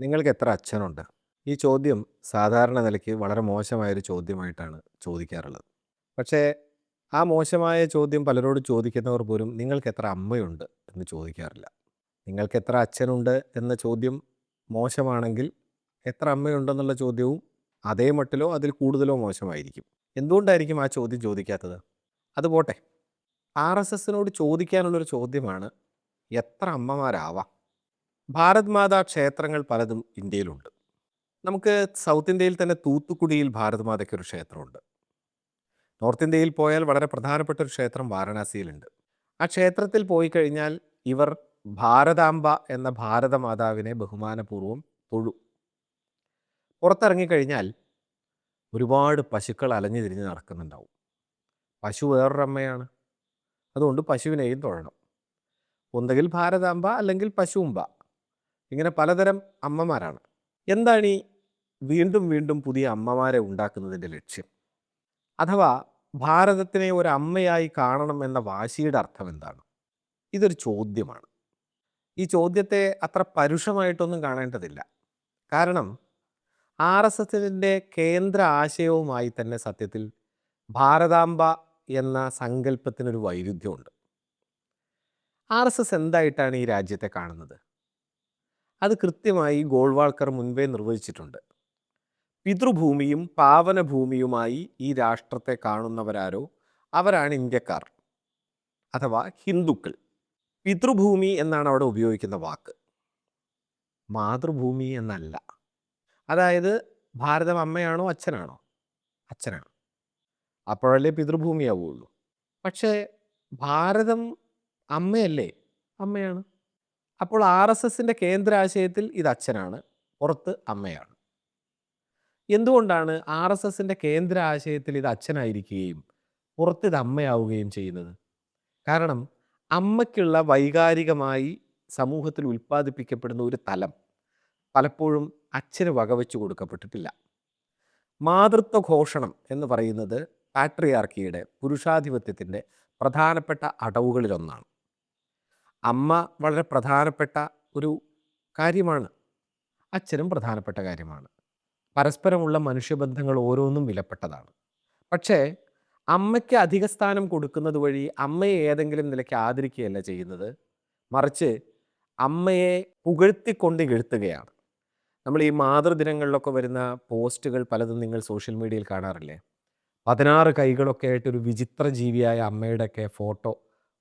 നിങ്ങൾക്ക് എത്ര അച്ഛനുണ്ട്? ഈ ചോദ്യം സാധാരണ നിലയ്ക്ക് വളരെ മോശമായൊരു ചോദ്യമായിട്ടാണ് ചോദിക്കാറുള്ളത്. പക്ഷേ, ആ മോശമായ ചോദ്യം പലരോട് ചോദിക്കുന്നവർ പോലും നിങ്ങൾക്ക് എത്ര അമ്മയുണ്ട് എന്ന് ചോദിക്കാറില്ല. നിങ്ങൾക്ക് എത്ര അച്ഛനുണ്ട് എന്ന ചോദ്യം മോശമാണെങ്കിൽ, എത്ര അമ്മയുണ്ടെന്നുള്ള ചോദ്യവും അതേ മട്ടിലോ അതിൽ കൂടുതലോ മോശമായിരിക്കും. എന്തുകൊണ്ടായിരിക്കും ആ ചോദ്യം ചോദിക്കാത്തത്? അത് പോട്ടെ. ആർഎസ്എസിനോട് ചോദിക്കാനുള്ളൊരു ചോദ്യമാണ് എത്ര അമ്മമാരാവാം? ഭാരത് മാതാ ക്ഷേത്രങ്ങൾ പലതും ഇന്ത്യയിലുണ്ട്. നമുക്ക് സൗത്ത് ഇന്ത്യയിൽ തന്നെ തൂത്തുക്കുടിയിൽ ഭാരത് മാതയ്ക്കൊരു ക്ഷേത്രമുണ്ട്. നോർത്ത് ഇന്ത്യയിൽ പോയാൽ വളരെ പ്രധാനപ്പെട്ട ഒരു ക്ഷേത്രം വാരണാസിയിലുണ്ട്. ആ ക്ഷേത്രത്തിൽ പോയി കഴിഞ്ഞാൽ ഇവർ ഭാരതാംബ എന്ന ഭാരതമാതാവിനെ ബഹുമാനപൂർവം തൊഴു പുറത്തിറങ്ങിക്കഴിഞ്ഞാൽ ഒരുപാട് പശുക്കൾ അലഞ്ഞു തിരിഞ്ഞ് നടക്കുന്നുണ്ടാവും. പശു വേറൊരമ്മയാണ്. അതുകൊണ്ട് പശുവിനെയും തൊഴണം. ഒന്നുകിൽ ഭാരതാംബ അല്ലെങ്കിൽ പശൂംബ. ഇങ്ങനെ പലതരം അമ്മമാരാണ്. എന്താണ് ഈ വീണ്ടും വീണ്ടും പുതിയ അമ്മമാരെ ഉണ്ടാക്കുന്നതിന്റെ ലക്ഷ്യം? അഥവാ ഭാരതത്തിനെ ഒരു അമ്മയായി കാണണം എന്ന വാശിയുടെ അർത്ഥം എന്താണ്? ഇതൊരു ചോദ്യമാണ്. ഈ ചോദ്യത്തെ അത്ര പരുഷമായിട്ടൊന്നും കാണേണ്ടതില്ല. കാരണം ആർ എസ് എസിന്റെ കേന്ദ്ര ആശയവുമായി തന്നെ സത്യത്തിൽ ഭാരതാംബ എന്ന സങ്കല്പത്തിനൊരു വൈരുദ്ധ്യമുണ്ട്. ആർ എസ് എസ് എന്തായിട്ടാണ് ഈ രാജ്യത്തെ കാണുന്നത്? അത് കൃത്യമായി ഗോൾവാൾക്കർ മുൻപേ നിർവചിച്ചിട്ടുണ്ട്. പിതൃഭൂമിയും പാവനഭൂമിയുമായി ഈ രാഷ്ട്രത്തെ കാണുന്നവരാരോ അവരാണ് ഇന്ത്യക്കാർ. അഥവാ ഹിന്ദുക്കൾ. പിതൃഭൂമി എന്നാണ് അവിടെ ഉപയോഗിക്കുന്ന വാക്ക്. മാതൃഭൂമി എന്നല്ല. അതായത് ഭാരതം അമ്മയാണോ അച്ഛനാണോ? അച്ഛനാണ്. അപ്പോഴല്ലേ പിതൃഭൂമിയാവുള്ളൂ പക്ഷേ ഭാരതം അമ്മയല്ലേ? അമ്മയാണ്. അപ്പോൾ ആർ എസ് എസിന്റെ കേന്ദ്ര ആശയത്തിൽ ഇത് അച്ഛനാണ്. പുറത്ത് അമ്മയാണ്. എന്തുകൊണ്ടാണ് ആർ എസ് എസിന്റെ കേന്ദ്ര ആശയത്തിൽ ഇത് അച്ഛനായിരിക്കുകയും പുറത്ത് ഇത് അമ്മയാവുകയും ചെയ്യുന്നത്? കാരണം അമ്മയ്ക്കുള്ള വൈകാരികമായി സമൂഹത്തിൽ ഉൽപ്പാദിപ്പിക്കപ്പെടുന്ന ഒരു തലം പലപ്പോഴും അച്ഛന് വകവെച്ചു കൊടുക്കപ്പെട്ടിട്ടില്ല. മാതൃത്വ ഘോഷണം എന്ന് പറയുന്നത് പാട്രിയാർക്കിയുടെ പുരുഷാധിപത്യത്തിന്റെ പ്രധാനപ്പെട്ട അടവുകളിലൊന്നാണ്. അമ്മ വളരെ പ്രധാനപ്പെട്ട ഒരു കാര്യമാണ്. അച്ഛനും പ്രധാനപ്പെട്ട കാര്യമാണ്. പരസ്പരമുള്ള മനുഷ്യബന്ധങ്ങൾ ഓരോന്നും വിലപ്പെട്ടതാണ്. പക്ഷേ അമ്മയ്ക്ക് അധിക സ്ഥാനം കൊടുക്കുന്നത് വഴി അമ്മയെ ഏതെങ്കിലും നിലയ്ക്ക് ആദരിക്കുകയല്ല ചെയ്യുന്നത്. മറിച്ച് അമ്മയെ പുകഴ്ത്തിക്കൊണ്ട് എഴുത്തുകയാണ് നമ്മൾ ഈ മാതൃദിനങ്ങളിലൊക്കെ വരുന്ന പോസ്റ്റുകൾ പലതും നിങ്ങൾ സോഷ്യൽ മീഡിയയിൽ കാണാറില്ലേ? 16 കൈകളൊക്കെ ആയിട്ട് ഒരു വിചിത്ര ജീവിയായ അമ്മയുടെയൊക്കെ ഫോട്ടോ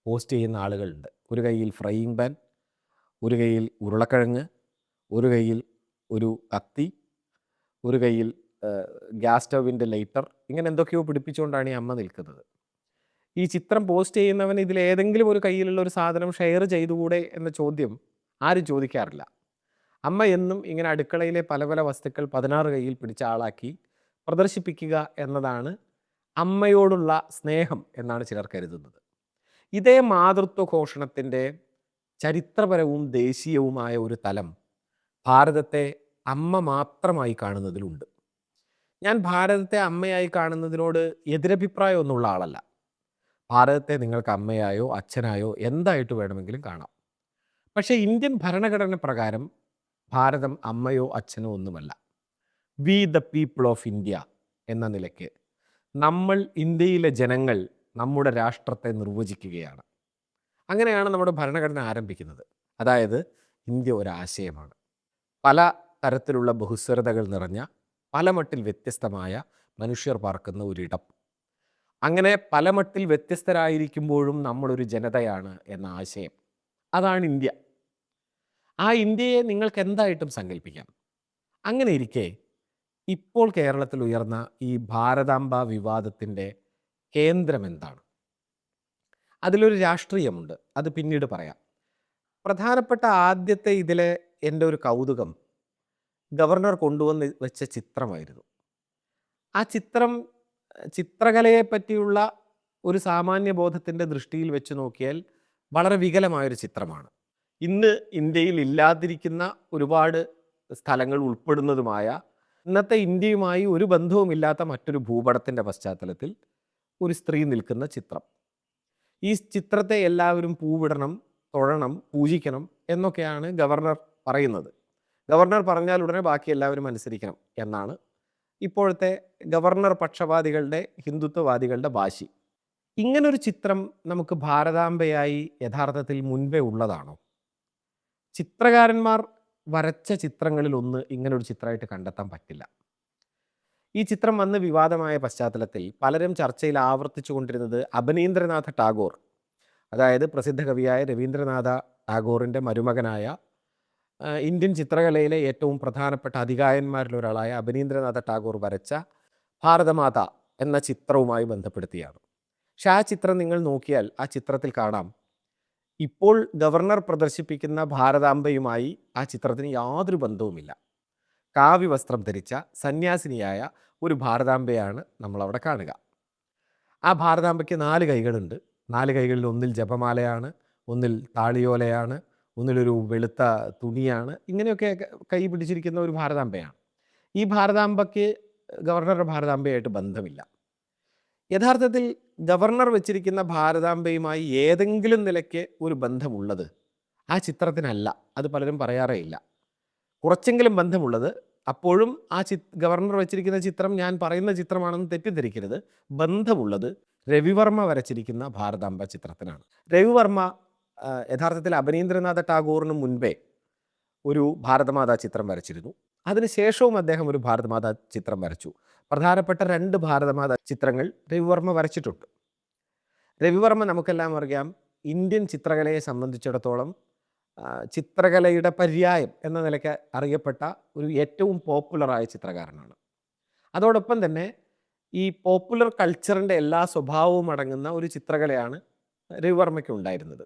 പോസ്റ്റ് ചെയ്യുന്ന ആളുകളുണ്ട്. ഒരു കയ്യിൽ ഫ്രൈയിങ് പാൻ, ഒരു കയ്യിൽ ഉരുളക്കിഴങ്ങ്, ഒരു കയ്യിൽ ഒരു കത്തി, ഒരു കയ്യിൽ ഗ്യാസ് സ്റ്റൗവിന്റെ ലൈറ്റർ ഇങ്ങനെ എന്തൊക്കെയോ പിടിപ്പിച്ചുകൊണ്ടാണ് ഈ അമ്മ നിൽക്കുന്നത്. ഈ ചിത്രം പോസ്റ്റ് ചെയ്യുന്നവൻ ഇതിലേതെങ്കിലും ഒരു കയ്യിലുള്ള ഒരു സാധനം ഷെയർ ചെയ്തുകൂടെ എന്ന ചോദ്യം ആരും ചോദിക്കാറില്ല. അമ്മ എന്നും ഇങ്ങനെ അടുക്കളയിലെ പല പല വസ്തുക്കൾ 16 കയ്യിൽ പിടിച്ച ആളാക്കി പ്രദർശിപ്പിക്കുക എന്നതാണ് അമ്മയോടുള്ള സ്നേഹം എന്നാണ് ചിലർ കരുതുന്നത്. ഇതേ മാതൃത്വ ഘോഷണത്തിന്റെ ചരിത്രപരവും ദേശീയവുമായ ഒരു തലം ഭാരതത്തെ അമ്മ മാത്രമായി കാണുന്നതിലുണ്ട്. ഞാൻ ഭാരതത്തെ അമ്മയായി കാണുന്നതിനോട് എതിരഭിപ്രായമൊന്നുള്ള ആളല്ല. ഭാരതത്തെ നിങ്ങൾക്ക് അമ്മയായോ അച്ഛനായോ എന്തായിട്ട് വേണമെങ്കിലും കാണാം. പക്ഷേ ഇന്ത്യൻ ഭരണഘടന പ്രകാരം ഭാരതം അമ്മയോ അച്ഛനോ ഒന്നുമല്ല. We the people of India എന്ന നിലയ്ക്ക് നമ്മൾ ഇന്ത്യയിലെ ജനങ്ങൾ നമ്മുടെ രാഷ്ട്രത്തെ നിർവചിക്കുകയാണ്. അങ്ങനെയാണ് നമ്മുടെ ഭരണഘടന ആരംഭിക്കുന്നത്. അതായത് ഇന്ത്യ ഒരാശയമാണ്. പല തരത്തിലുള്ള ബഹുസ്വരതകൾ നിറഞ്ഞ പലമട്ടിൽ വ്യത്യസ്തമായ മനുഷ്യർ പാർക്കുന്ന ഒരിടം. അങ്ങനെ പല മട്ടിൽ വ്യത്യസ്തരായിരിക്കുമ്പോഴും നമ്മളൊരു ജനതയാണ് എന്ന ആശയം. അതാണ് ഇന്ത്യ. ആ ഇന്ത്യയെ നിങ്ങൾക്ക് എന്തായിട്ടും സങ്കല്പിക്കാം. അങ്ങനെ ഇരിക്കെ ഇപ്പോൾ കേരളത്തിൽ ഉയർന്ന ഈ ഭാരതാംബ വിവാദത്തിന്റെ കേന്ദ്രം എന്താണ്? അതിലൊരു രാഷ്ട്രീയമുണ്ട്. അത് പിന്നീട് പറയാം. പ്രധാനപ്പെട്ട ആദ്യത്തെ ഇതിലെ എന്റെ ഒരു കൗതുകം ഗവർണർ കൊണ്ടുവന്ന് വെച്ച ചിത്രമായിരുന്നു. ആ ചിത്രം ചിത്രകലയെ പറ്റിയുള്ള ഒരു സാമാന്യ ബോധത്തിന്റെ ദൃഷ്ടിയിൽ വെച്ച് നോക്കിയാൽ വളരെ വികലമായൊരു ചിത്രമാണ്. ഇന്ന് ഇന്ത്യയിൽ ഇല്ലാതിരിക്കുന്ന ഒരുപാട് സ്ഥലങ്ങൾ ഉൾപ്പെടുന്നതുമായ ഇന്നത്തെ ഇന്ത്യയുമായി ഒരു ബന്ധവുമില്ലാത്ത മറ്റൊരു ഭൂപടത്തിന്റെ പശ്ചാത്തലത്തിൽ ഒരു സ്ത്രീ നിൽക്കുന്ന ചിത്രം. ഈ ചിത്രത്തെ എല്ലാവരും പൂവിടണം, തൊഴണം, പൂജിക്കണം എന്നൊക്കെയാണ് ഗവർണർ പറയുന്നത്. ഗവർണർ പറഞ്ഞാൽ ഉടനെ ബാക്കി എല്ലാവരും അനുസരിക്കണം എന്നാണ് ഇപ്പോഴത്തെ ഗവർണർ പക്ഷവാദികളുടെ ഹിന്ദുത്വവാദികളുടെ വാശി ഇങ്ങനൊരു ചിത്രം നമുക്ക് ഭാരതാംബയായി യഥാർത്ഥത്തിൽ മുൻപേ ഉള്ളതാണോ ചിത്രകാരന്മാർ വരച്ച ചിത്രങ്ങളിൽ ഒന്ന് ഇങ്ങനൊരു ചിത്രമായിട്ട് കണ്ടെത്താൻ പറ്റില്ല ഈ ചിത്രം വന്ന് വിവാദമായ പശ്ചാത്തലത്തിൽ പലരും ചർച്ചയിൽ ആവർത്തിച്ചു കൊണ്ടിരുന്നത് അഭിനീന്ദ്രനാഥ ടാഗോർ. അതായത് പ്രസിദ്ധ കവിയായ രവീന്ദ്രനാഥ ടാഗോറിന്റെ മരുമകനായ ഇന്ത്യൻ ചിത്രകലയിലെ ഏറ്റവും പ്രധാനപ്പെട്ട അധികായന്മാരിൽ ഒരാളായ അഭിനീന്ദ്രനാഥ ടാഗോർ വരച്ച ഭാരതമാത എന്ന ചിത്രവുമായി ബന്ധപ്പെടുത്തിയാണ്. പക്ഷെ ആ ചിത്രം നിങ്ങൾ നോക്കിയാൽ ആ ചിത്രത്തിൽ കാണാം. ഇപ്പോൾ ഗവർണർ പ്രദർശിപ്പിക്കുന്ന ഭാരതാംബയുമായി ആ ചിത്രത്തിന് യാതൊരു ബന്ധവുമില്ല. കാവ്യവസ്ത്രം ധരിച്ച സന്യാസിനിയായ ഒരു ഭാരതാംബയാണ് നമ്മളവിടെ കാണുക. ആ ഭാരതാംബയ്ക്ക് നാല് കൈകളുണ്ട്. നാല് കൈകളിൽ ഒന്നിൽ ജപമാലയാണ് ഒന്നിൽ താളിയോലയാണ് ഒന്നിലൊരു വെളുത്ത തുണിയാണ്. ഇങ്ങനെയൊക്കെ കൈ പിടിച്ചിരിക്കുന്ന ഒരു ഭാരതാംബയാണ്. ഈ ഭാരതാംബയ്ക്ക് ഗവർണറുടെ ഭാരതാംബയായിട്ട് ബന്ധമില്ല. യഥാർത്ഥത്തിൽ ഗവർണർ വെച്ചിരിക്കുന്ന ഭാരതാംബയുമായി ഏതെങ്കിലും നിലയ്ക്ക് ഒരു ബന്ധമുള്ളത് ആ ചിത്രത്തിനല്ല. അത് പലരും പറയാറേ ഇല്ല. കുറച്ചെങ്കിലും ബന്ധമുള്ളത് അപ്പോഴും ആ ചി ഗവർണർ വെച്ചിരിക്കുന്ന ചിത്രം ഞാൻ പറയുന്ന ചിത്രമാണെന്ന് തെറ്റിദ്ധരിക്കരുത്. ബന്ധമുള്ളത് രവിവർമ്മ വരച്ചിരിക്കുന്ന ഭാരതാംബ ചിത്രത്തിനാണ്. രവിവർമ്മ യഥാർത്ഥത്തിൽ അഭിനീന്ദ്രനാഥ ടാഗോറിന് മുൻപേ ഒരു ഭാരതമാതാ ചിത്രം വരച്ചിരുന്നു. അതിനുശേഷവും അദ്ദേഹം ഒരു ഭാരതമാതാ ചിത്രം വരച്ചു. പ്രധാനപ്പെട്ട രണ്ട് ഭാരതമാതാ ചിത്രങ്ങൾ രവിവർമ്മ വരച്ചിട്ടുണ്ട്. രവിവർമ്മ നമുക്കെല്ലാം അറിയാം ഇന്ത്യൻ ചിത്രകലയെ സംബന്ധിച്ചിടത്തോളം ചിത്രകലയുടെ പര്യായം എന്ന നിലയ്ക്ക് അറിയപ്പെട്ട ഒരു ഏറ്റവും പോപ്പുലറായ ചിത്രകാരനാണ്. അതോടൊപ്പം തന്നെ ഈ പോപ്പുലർ കൾച്ചറിന്റെ എല്ലാ സ്വഭാവവും അടങ്ങുന്ന ഒരു ചിത്രകലയാണ് രവിവർമ്മയ്ക്ക് ഉണ്ടായിരുന്നത്.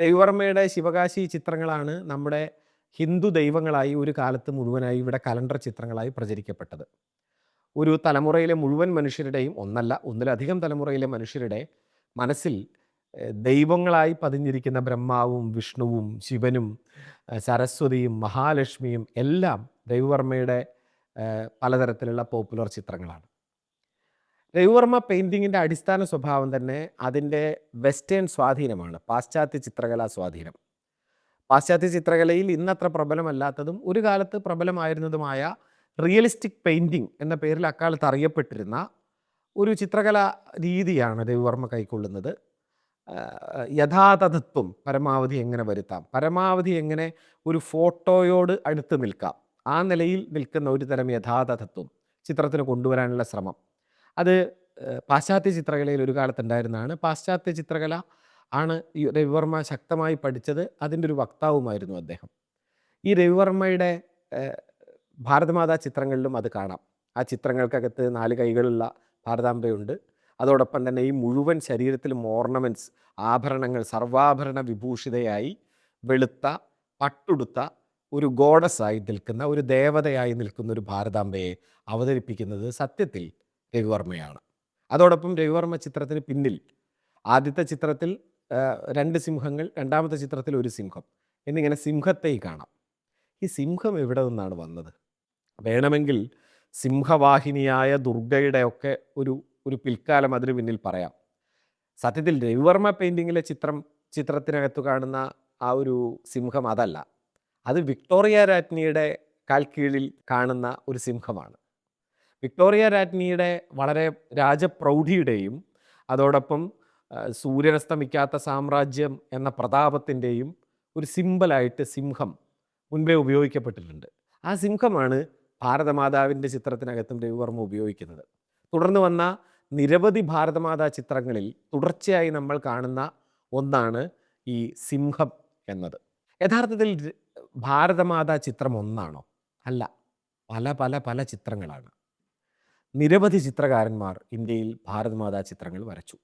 രവിവർമ്മയുടെ ശിവകാശി ചിത്രങ്ങളാണ് നമ്മുടെ ഹിന്ദു ദൈവങ്ങളായി ഒരു കാലത്ത് മുഴുവനായി ഇവിടെ കലണ്ടർ ചിത്രങ്ങളായി പ്രചരിക്കപ്പെട്ടത്. ഒരു തലമുറയിലെ മുഴുവൻ മനുഷ്യരുടെയും ഒന്നല്ല ഒന്നിലധികം തലമുറയിലെ മനുഷ്യരുടെ മനസ്സിൽ ദൈവങ്ങളായി പതിഞ്ഞിരിക്കുന്ന ബ്രഹ്മാവും വിഷ്ണുവും ശിവനും സരസ്വതിയും മഹാലക്ഷ്മിയും എല്ലാം രവിവർമ്മയുടെ പലതരത്തിലുള്ള പോപ്പുലർ ചിത്രങ്ങളാണ്. രവിവർമ്മ പെയിന്റിങ്ങിന്റെ അടിസ്ഥാന സ്വഭാവം തന്നെ അതിന്റെ വെസ്റ്റേൺ സ്വാധീനമാണ് പാശ്ചാത്യ ചിത്രകലാ സ്വാധീനം. പാശ്ചാത്യ ചിത്രകലയിൽ ഇന്നത്ര പ്രബലമല്ലാത്തതും ഒരു കാലത്ത് പ്രബലമായിരുന്നതുമായ റിയലിസ്റ്റിക് പെയിന്റിങ് എന്ന പേരിൽ അക്കാലത്ത് അറിയപ്പെട്ടിരുന്ന ഒരു ചിത്രകലാ രീതിയാണ് രവിവർമ്മ കൈക്കൊള്ളുന്നത്. യഥാതഥത്വം പരമാവധി എങ്ങനെ വരുത്താം? പരമാവധി എങ്ങനെ ഒരു ഫോട്ടോയോട് അടുത്ത് നിൽക്കാം? ആ നിലയിൽ നിൽക്കുന്ന ഒരു തരം യഥാതഥത്വം ചിത്രത്തിന് കൊണ്ടുവരാനുള്ള ശ്രമം. അത് പാശ്ചാത്യ ചിത്രകലയിൽ ഒരു കാലത്തുണ്ടായിരുന്നതാണ്. പാശ്ചാത്യ ചിത്രകല ആണ് ഈ രവിവർമ്മ ശക്തമായി പഠിച്ചത്. അതിന്റെ ഒരു വക്താവുമായിരുന്നു അദ്ദേഹം. ഈ രവിവർമ്മയുടെ ഭാരതമാതാ ചിത്രങ്ങളിലും അത് കാണാം. ആ ചിത്രങ്ങൾക്കകത്ത് നാല് കൈകളുള്ള ഭാരതാംബയുണ്ട്. അതോടൊപ്പം തന്നെ ഈ മുഴുവൻ ശരീരത്തിലും ഓർണമെന്റ്സ് ആഭരണങ്ങൾ സർവാഭരണ വിഭൂഷിതയായി വെളുത്ത പട്ടുടുത്ത ഒരു ഗോഡസായി നിൽക്കുന്ന ഒരു ദേവതയായി നിൽക്കുന്ന ഒരു ഭാരതാംബയെ അവതരിപ്പിക്കുന്നത് സത്യത്തിൽ രവിവർമ്മയാണ്. അതോടൊപ്പം രവിവർമ്മ ചിത്രത്തിന് പിന്നിൽ ആദ്യത്തെ ചിത്രത്തിൽ രണ്ട് സിംഹങ്ങൾ രണ്ടാമത്തെ ചിത്രത്തിൽ ഒരു സിംഹം. എന്നിങ്ങനെ സിംഹത്തെ കാണാം. ഈ സിംഹം എവിടെ നിന്നാണ് വന്നത്? വേണമെങ്കിൽ സിംഹവാഹിനിയായ ദുർഗയുടെ ഒക്കെ ഒരു ഒരു പിൽക്കാലം അതിന് പിന്നിൽ പറയാം. സത്യത്തിൽ രവിവർമ്മ പെയിന്റിങ്ങിലെ ചിത്രം ചിത്രത്തിനകത്ത് കാണുന്ന ആ ഒരു സിംഹം അതല്ല. അത് വിക്ടോറിയ രാജ്ഞിയുടെ കാൽക്കീഴിൽ കാണുന്ന ഒരു സിംഹമാണ്. വിക്ടോറിയ രാജ്ഞിയുടെ വളരെ രാജപ്രൗഢിയുടെയും അതോടൊപ്പം സൂര്യനസ്തമിക്കാത്ത സാമ്രാജ്യം എന്ന പ്രതാപത്തിന്റെയും ഒരു സിമ്പലായിട്ട് സിംഹം മുൻപേ ഉപയോഗിക്കപ്പെട്ടിട്ടുണ്ട്. ആ സിംഹമാണ് ഭാരതമാതാവിന്റെ ചിത്രത്തിനകത്തും രവിവർമ്മ ഉപയോഗിക്കുന്നത്. തുടർന്ന് വന്ന നിരവധി ഭാരതമാതാ ചിത്രങ്ങളിൽ തുടർച്ചയായി നമ്മൾ കാണുന്ന ഒന്നാണ് ഈ സിംഹം എന്നത്. യഥാർത്ഥത്തിൽ ഭാരതമാതാ ചിത്രം ഒന്നാണോ? അല്ല പല പല പല ചിത്രങ്ങളാണ്. നിരവധി ചിത്രകാരന്മാർ ഇന്ത്യയിൽ ഭാരതമാതാ ചിത്രങ്ങൾ വരച്ചു.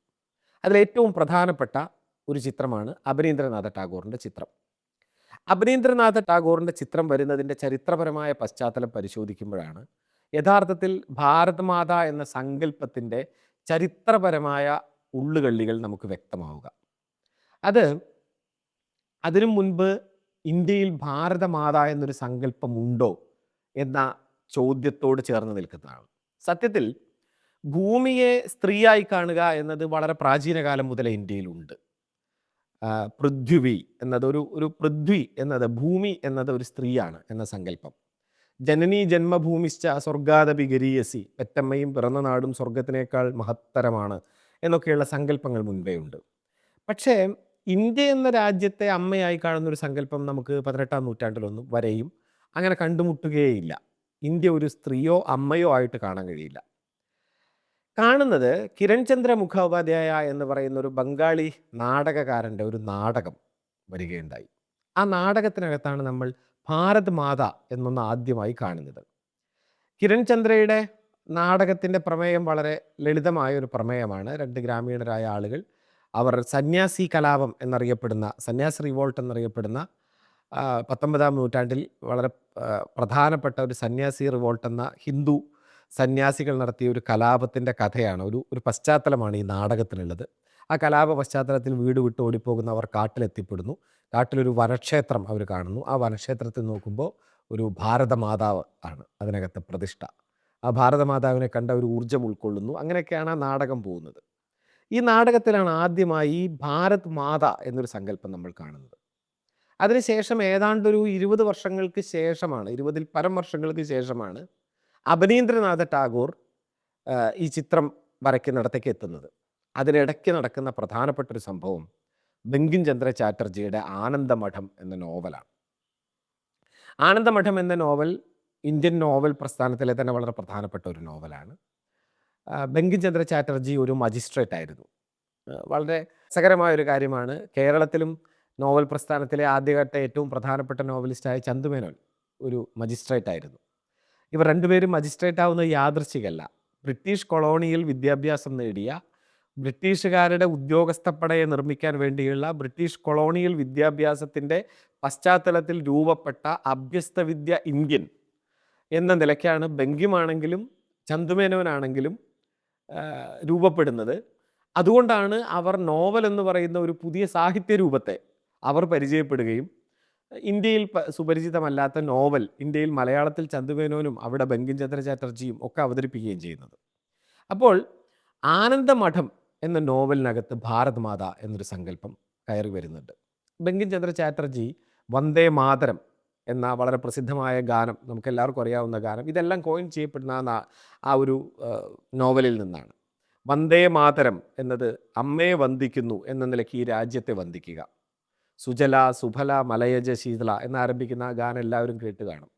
അതിലേറ്റവും പ്രധാനപ്പെട്ട ഒരു ചിത്രമാണ് അഭിനീന്ദ്രനാഥ ടാഗോറിന്റെ ചിത്രം. അഭിനീന്ദ്രനാഥ ടാഗോറിന്റെ ചിത്രം വരുന്നതിന്റെ ചരിത്രപരമായ പശ്ചാത്തലം പരിശോധിക്കുമ്പോഴാണ് യഥാർത്ഥത്തിൽ ഭാരതമാത എന്ന സങ്കല്പത്തിന്റെ ചരിത്രപരമായ ഉള്ളുകള്ളികൾ നമുക്ക് വ്യക്തമാവുക. അത് അതിനു മുൻപ് ഇന്ത്യയിൽ ഭാരതമാത എന്നൊരു സങ്കല്പമുണ്ടോ എന്ന ചോദ്യത്തോട് ചേർന്ന് നിൽക്കുന്നതാണ്. സത്യത്തിൽ ഭൂമിയെ സ്ത്രീയായി കാണുക എന്നത് വളരെ പ്രാചീന കാലം മുതലേ ഇന്ത്യയിലുണ്ട്. പൃഥ്വി എന്നത് ഒരു ഒരു പൃഥ്വി എന്നത് ഭൂമി എന്നത് ഒരു സ്ത്രീയാണ് എന്ന സങ്കല്പം. ജനനീ ജന്മഭൂമിശ്ച സ്വർഗാദപി ഗരീയസി. പെറ്റമ്മയും പിറന്ന നാടും സ്വർഗത്തിനേക്കാൾ മഹത്തരമാണ് എന്നൊക്കെയുള്ള സങ്കല്പങ്ങൾ മുൻപേ ഉണ്ട്. പക്ഷേ ഇന്ത്യ എന്ന രാജ്യത്തെ അമ്മയായി കാണുന്ന ഒരു സങ്കല്പം നമുക്ക് പതിനെട്ടാം നൂറ്റാണ്ടിലൊന്നും വരെയും അങ്ങനെ കണ്ടുമുട്ടുകയേയില്ല. ഇന്ത്യ ഒരു സ്ത്രീയോ അമ്മയോ ആയിട്ട് കാണാൻ കഴിയില്ല. കാണുന്നത് കിരൺ ചന്ദ്ര മുഖോപാധ്യായ എന്ന് പറയുന്ന ഒരു ബംഗാളി നാടകകാരന്റെ ഒരു നാടകം വരികയുണ്ടായി. ആ നാടകത്തിനകത്താണ് നമ്മൾ ഭാരത് മാത എന്നൊന്ന് ആദ്യമായി കാണുന്നത്. കിരൺ ചന്ദ്രയുടെ നാടകത്തിന്റെ പ്രമേയം വളരെ ലളിതമായ ഒരു പ്രമേയമാണ്. രണ്ട് ഗ്രാമീണരായ ആളുകൾ അവർ സന്യാസി കലാപം എന്നറിയപ്പെടുന്ന സന്യാസി റിവോൾട്ട് എന്നറിയപ്പെടുന്ന പത്തൊമ്പതാം നൂറ്റാണ്ടിൽ വളരെ പ്രധാനപ്പെട്ട ഒരു സന്യാസി റിവോൾട്ട് എന്ന ഹിന്ദു സന്യാസികൾ നടത്തിയ ഒരു കലാപത്തിന്റെ കഥയാണ് ഒരു ഒരു പശ്ചാത്തലമാണ് ഈ നാടകത്തിനുള്ളത് ആ കലാപ പശ്ചാത്തലത്തിൽ വീട് വിട്ട് ഓടിപ്പോകുന്നവർ കാട്ടിലെത്തിപ്പെടുന്നു. കാട്ടിലൊരു വനക്ഷേത്രം അവർ കാണുന്നു. ആ വനക്ഷേത്രത്തിൽ നോക്കുമ്പോൾ ഒരു ഭാരതമാതാവ് ആണ് അതിനകത്ത് പ്രതിഷ്ഠ. ആ ഭാരതമാതാവിനെ കണ്ട ഒരു ഊർജം ഉൾക്കൊള്ളുന്നു. അങ്ങനെയൊക്കെയാണ് ആ നാടകം പോകുന്നത്. ഈ നാടകത്തിലാണ് ആദ്യമായി ഭാരത് മാത എന്നൊരു സങ്കല്പം നമ്മൾ കാണുന്നത്. അതിനുശേഷം ഏതാണ്ടൊരു ഇരുപത് വർഷങ്ങൾക്ക് ശേഷമാണ് ഇരുപതിൽ പരം വർഷങ്ങൾക്ക് ശേഷമാണ് അഭിനീന്ദ്രനാഥ ടാഗോർ ഈ ചിത്രം വരയ്ക്കുന്നിടത്തേക്ക് എത്തുന്നത്. അതിനിടയ്ക്ക് നടക്കുന്ന പ്രധാനപ്പെട്ട ഒരു സംഭവം ബങ്കിം ചന്ദ്ര ചാറ്റർജിയുടെ ആനന്ദമഠം എന്ന നോവലാണ്. ആനന്ദമഠം എന്ന നോവൽ ഇന്ത്യൻ നോവൽ പ്രസ്ഥാനത്തിലെ തന്നെ വളരെ പ്രധാനപ്പെട്ട ഒരു നോവലാണ്. ബെങ്കിൻചന്ദ്ര ബങ്കിം ചന്ദ്ര ചാറ്റർജി ഒരു മജിസ്ട്രേറ്റ് ആയിരുന്നു. വളരെ രസകരമായ ഒരു കാര്യമാണ്. കേരളത്തിലും നോവൽ പ്രസ്ഥാനത്തിലെ ആദ്യഘട്ട ഏറ്റവും പ്രധാനപ്പെട്ട നോവലിസ്റ്റായ ചന്തുമേനോൻ ഒരു മജിസ്ട്രേറ്റ് ആയിരുന്നു. ഇവർ രണ്ടുപേരും മജിസ്ട്രേറ്റ് ആവുന്നത് യാദൃശ്ചികല്ല ബ്രിട്ടീഷ് കൊളോണിയൽ വിദ്യാഭ്യാസം നേടിയ ബ്രിട്ടീഷുകാരുടെ ഉദ്യോഗസ്ഥപ്പടയെ നിർമ്മിക്കാൻ വേണ്ടിയുള്ള ബ്രിട്ടീഷ് കൊളോണിയൽ വിദ്യാഭ്യാസത്തിന്റെ പശ്ചാത്തലത്തിൽ രൂപപ്പെട്ട അഭ്യസ്ത വിദ്യ ഇന്ത്യൻ എന്ന നിലയ്ക്കാണ് ബംഗിമാണെങ്കിലും ചന്തുമേനോനാണെങ്കിലും രൂപപ്പെടുന്നത്. അതുകൊണ്ടാണ് അവർ നോവൽ എന്ന് പറയുന്ന ഒരു പുതിയ സാഹിത്യ രൂപത്തെ അവർ പരിചയപ്പെടുകയും ഇന്ത്യയിൽ സുപരിചിതമല്ലാത്ത നോവൽ ഇന്ത്യയിൽ മലയാളത്തിൽ ചന്തുമേനോനും അവിടെ ബങ്കിം ചന്ദ്ര ചാറ്റർജിയും ഒക്കെ അവതരിപ്പിക്കുകയും ചെയ്യുന്നത്. അപ്പോൾ ആനന്ദമഠം എന്ന നോവലിനകത്ത് ഭാരത് മാത എന്നൊരു സങ്കല്പം കയറി വരുന്നുണ്ട്. ബങ്കിം ചന്ദ്ര ചാറ്റർജി വന്ദേ മാതരം എന്ന വളരെ പ്രസിദ്ധമായ ഗാനം നമുക്ക് എല്ലാവർക്കും അറിയാവുന്ന ഗാനം ഇതെല്ലാം കോയിൻ ചെയ്യപ്പെടുന്ന ആ ഒരു നോവലിൽ നിന്നാണ്. വന്ദേ മാതരം എന്നത് അമ്മയെ വന്ദിക്കുന്നു എന്ന നിലയ്ക്ക് ഈ രാജ്യത്തെ വന്ദിക്കുക. സുജല സുഫല മലയജ ശീതള എന്നാരംഭിക്കുന്ന ആ ഗാനം എല്ലാവരും കേട്ട് കാണും.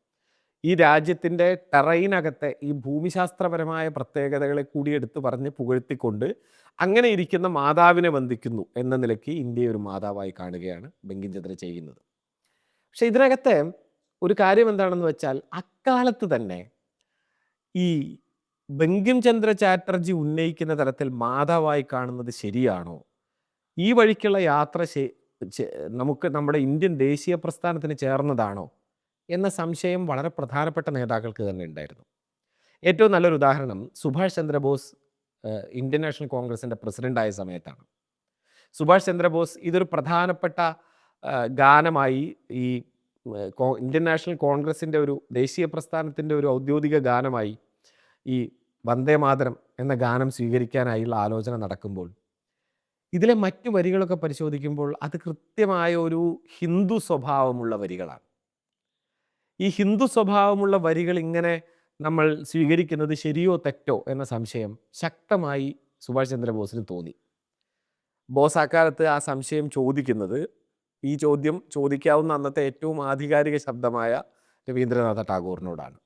ഈ രാജ്യത്തിന്റെ ടെറൈനകത്തെ ഈ ഭൂമിശാസ്ത്രപരമായ പ്രത്യേകതകളെ കൂടി എടുത്തു പറഞ്ഞ് പുകഴ്ത്തിക്കൊണ്ട് അങ്ങനെ ഇരിക്കുന്ന മാതാവിനെ വന്ദിക്കുന്നു എന്ന നിലയ്ക്ക് ഇന്ത്യയെ ഒരു മാതാവായി കാണുകയാണ് ബങ്കിംചന്ദ്ര ചെയ്യുന്നത്. പക്ഷെ ഇതിനകത്തെ ഒരു കാര്യം എന്താണെന്ന് വെച്ചാൽ അക്കാലത്ത് തന്നെ ഈ ബങ്കിം ചന്ദ്ര ചാറ്റർജി ഉന്നയിക്കുന്ന തരത്തിൽ മാതാവായി കാണുന്നത് ശരിയാണോ? ഈ വഴിക്കുള്ള യാത്ര നമുക്ക് നമ്മുടെ ഇന്ത്യൻ ദേശീയ പ്രസ്ഥാനത്തിന് ചേർന്നതാണോ? എന്ന സംശയം വളരെ പ്രധാനപ്പെട്ട നേതാക്കൾക്ക് തന്നെ ഉണ്ടായിരുന്നു. ഏറ്റവും നല്ലൊരു ഉദാഹരണം സുഭാഷ് ചന്ദ്രബോസ് ഇന്ത്യൻ നാഷണൽ കോൺഗ്രസിന്റെ പ്രസിഡന്റായ സമയത്താണ്. സുഭാഷ് ചന്ദ്രബോസ് ഇതൊരു പ്രധാനപ്പെട്ട ഗാനമായി ഈ ഇന്ത്യൻ നാഷണൽ കോൺഗ്രസിന്റെ ഒരു ദേശീയ പ്രസ്ഥാനത്തിന്റെ ഒരു ഔദ്യോഗിക ഗാനമായി ഈ വന്ദേ മാതരം എന്ന ഗാനം സ്വീകരിക്കാനായുള്ള ആലോചന നടക്കുമ്പോൾ ഇതിലെ മറ്റു വരികളൊക്കെ പരിശോധിക്കുമ്പോൾ അത് കൃത്യമായ ഒരു ഹിന്ദു സ്വഭാവമുള്ള വരികളാണ്. ഈ ഹിന്ദു സ്വഭാവമുള്ള വരികൾ ഇങ്ങനെ നമ്മൾ സ്വീകരിക്കുന്നത് ശരിയോ തെറ്റോ എന്ന സംശയം ശക്തമായി സുഭാഷ് ചന്ദ്രബോസിന് തോന്നി. ബോസ് അക്കാലത്ത് ആ സംശയം ചോദിക്കുന്നത് ഈ ചോദ്യം ചോദിക്കാവുന്ന അന്നത്തെ ഏറ്റവും ആധികാരിക ശബ്ദമായ രവീന്ദ്രനാഥ ടാഗോറിനോടാണ്.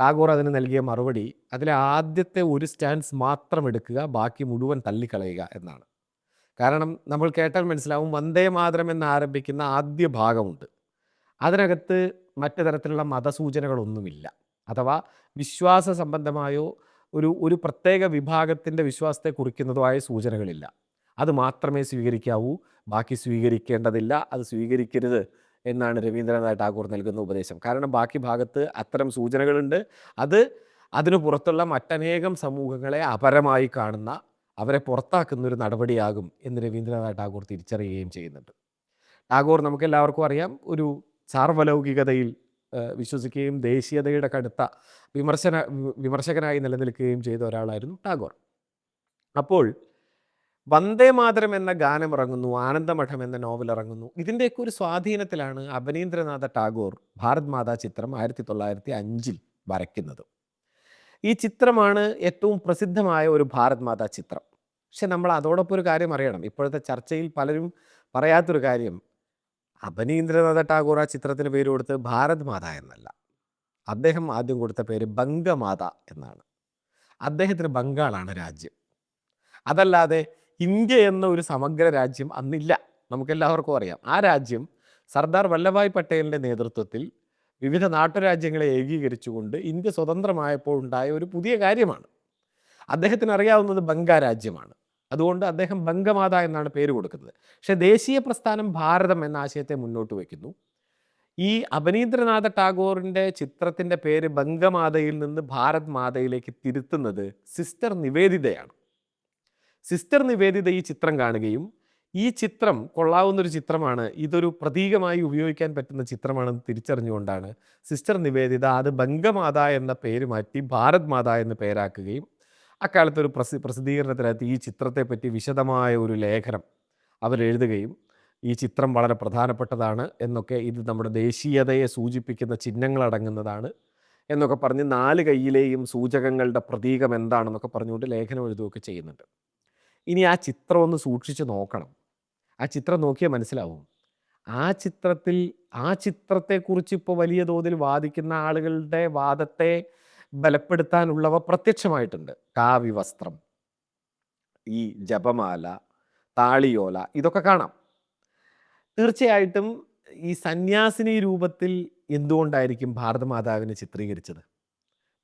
ടാഗോർ അതിന് നൽകിയ മറുപടി അതിലെ ആദ്യത്തെ ഒരു സ്റ്റാൻസ് മാത്രം എടുക്കുക ബാക്കി മുഴുവൻ തള്ളിക്കളയുക എന്നാണ്. കാരണം നമ്മൾ കേട്ടാൽ മനസ്സിലാവും വന്ദേ മാതരം എന്ന് ആരംഭിക്കുന്ന ആദ്യ ഭാഗമുണ്ട്. അതിനകത്ത് മറ്റു തരത്തിലുള്ള മതസൂചനകളൊന്നുമില്ല. അഥവാ വിശ്വാസ സംബന്ധമായോ ഒരു ഒരു പ്രത്യേക വിഭാഗത്തിന്റെ വിശ്വാസത്തെ കുറിക്കുന്നതോ ആയ സൂചനകളില്ല. അത് മാത്രമേ സ്വീകരിക്കാവൂ. ബാക്കി സ്വീകരിക്കേണ്ടതില്ല. അത് സ്വീകരിക്കരുത് എന്നാണ് രവീന്ദ്രനാഥ് ടാഗോർ നൽകുന്ന ഉപദേശം. കാരണം ബാക്കി ഭാഗത്ത് അത്തരം സൂചനകളുണ്ട്. അത് അതിനു പുറത്തുള്ള മറ്റനേകം സമൂഹങ്ങളെ അപരമായി കാണുന്ന അവരെ പുറത്താക്കുന്ന ഒരു നടപടിയാകും എന്ന് രവീന്ദ്രനാഥ് ടാഗോർ തിരിച്ചറിയുകയും ചെയ്യുന്നുണ്ട്. ടാഗോർ നമുക്ക് എല്ലാവർക്കും അറിയാം. ഒരു സാർവലൗകികതയിൽ വിശ്വസിക്കുകയും ദേശീയതയുടെ കടുത്ത വിമർശന വിമർശകനായി നിലനിൽക്കുകയും ചെയ്ത ഒരാളായിരുന്നു ടാഗോർ. അപ്പോൾ വന്ദേ മാതരം എന്ന ഗാനം ഇറങ്ങുന്നു ആനന്ദമഠം എന്ന നോവൽ ഇറങ്ങുന്നു. ഇതിന്റെയൊക്കെ ഒരു സ്വാധീനത്തിലാണ് അവനീന്ദ്രനാഥ ടാഗോർ ഭാരത് മാതാ ചിത്രം ആയിരത്തി തൊള്ളായിരത്തി അഞ്ചിൽ വരയ്ക്കുന്നത്. ഈ ചിത്രമാണ് ഏറ്റവും പ്രസിദ്ധമായ ഒരു ഭാരത് മാതാ ചിത്രം. പക്ഷെ നമ്മൾ അതോടൊപ്പം ഒരു കാര്യം അറിയണം. ഇപ്പോഴത്തെ ചർച്ചയിൽ പലരും പറയാത്തൊരു കാര്യം അപനീന്ദ്രനാഥ ടാഗോർ ആ ചിത്രത്തിന് പേര് കൊടുത്ത് ഭാരത് മാത എന്നല്ല. അദ്ദേഹം ആദ്യം കൊടുത്ത പേര് ബംഗമാത എന്നാണ്. അദ്ദേഹത്തിന് ബംഗാളാണ് രാജ്യം. അതല്ലാതെ ഇന്ത്യ എന്ന ഒരു സമഗ്ര രാജ്യം അന്നില്ല. നമുക്കെല്ലാവർക്കും അറിയാം. ആ രാജ്യം സർദാർ വല്ലഭായ് പട്ടേലിന്റെ നേതൃത്വത്തിൽ വിവിധ നാട്ടുരാജ്യങ്ങളെ ഏകീകരിച്ചുകൊണ്ട് ഇന്ത്യ സ്വതന്ത്രമായപ്പോൾ ഉണ്ടായ ഒരു പുതിയ കാര്യമാണ്. അദ്ദേഹത്തിന് അറിയാവുന്നത് ബംഗാ രാജ്യമാണ്. അതുകൊണ്ട് അദ്ദേഹം ബംഗമാത എന്നാണ് പേര് കൊടുക്കുന്നത്. പക്ഷേ ദേശീയ പ്രസ്ഥാനം ഭാരതം എന്ന ആശയത്തെ മുന്നോട്ട് വയ്ക്കുന്നു. ഈ അപനീന്ദ്രനാഥ ടാഗോറിന്റെ ചിത്രത്തിന്റെ പേര് ബംഗമാതയിൽ നിന്ന് ഭാരത് മാതയിലേക്ക് തിരുത്തുന്നത് സിസ്റ്റർ നിവേദിതയാണ്. സിസ്റ്റർ നിവേദിത ഈ ചിത്രം കാണുകയും ഈ ചിത്രം കൊള്ളാവുന്നൊരു ചിത്രമാണ് ഇതൊരു പ്രതീകമായി ഉപയോഗിക്കാൻ പറ്റുന്ന ചിത്രമാണെന്ന് തിരിച്ചറിഞ്ഞുകൊണ്ടാണ് സിസ്റ്റർ നിവേദിത അത് ബംഗമാത എന്ന പേര് മാറ്റി ഭാരത് മാത എന്ന് പേരാക്കുകയും അക്കാലത്ത് ഒരു പ്രസി പ്രസിദ്ധീകരണത്തിനകത്ത് ഈ ചിത്രത്തെപ്പറ്റി വിശദമായ ഒരു ലേഖനം അവരെഴുതുകയും ഈ ചിത്രം വളരെ പ്രധാനപ്പെട്ടതാണ് എന്നൊക്കെ ഇത് നമ്മുടെ ദേശീയതയെ സൂചിപ്പിക്കുന്ന ചിഹ്നങ്ങളടങ്ങുന്നതാണ് എന്നൊക്കെ പറഞ്ഞ് നാല് കൈയിലെയും സൂചകങ്ങളുടെ പ്രതീകം എന്താണെന്നൊക്കെ പറഞ്ഞുകൊണ്ട് ലേഖനം എഴുതുകയൊക്കെ ചെയ്യുന്നുണ്ട്. ഇനി ആ ചിത്രം ഒന്ന് സൂക്ഷിച്ച് നോക്കണം. ആ ചിത്രം നോക്കിയാൽ മനസ്സിലാവും. ആ ചിത്രത്തിൽ ആ ചിത്രത്തെക്കുറിച്ച് ഇപ്പോൾ വലിയ തോതിൽ വാദിക്കുന്ന ആളുകളുടെ വാദത്തെ ബലപ്പെടുത്താനുള്ളവ പ്രത്യക്ഷമായിട്ടുണ്ട്. കാവ്യവസ്ത്രം ഈ ജപമാല താളിയോല ഇതൊക്കെ കാണാം. തീർച്ചയായിട്ടും ഈ സന്യാസിനി രൂപത്തിൽ എന്തുകൊണ്ടായിരിക്കും ഭാരതമാതാവിനെ ചിത്രീകരിച്ചത്?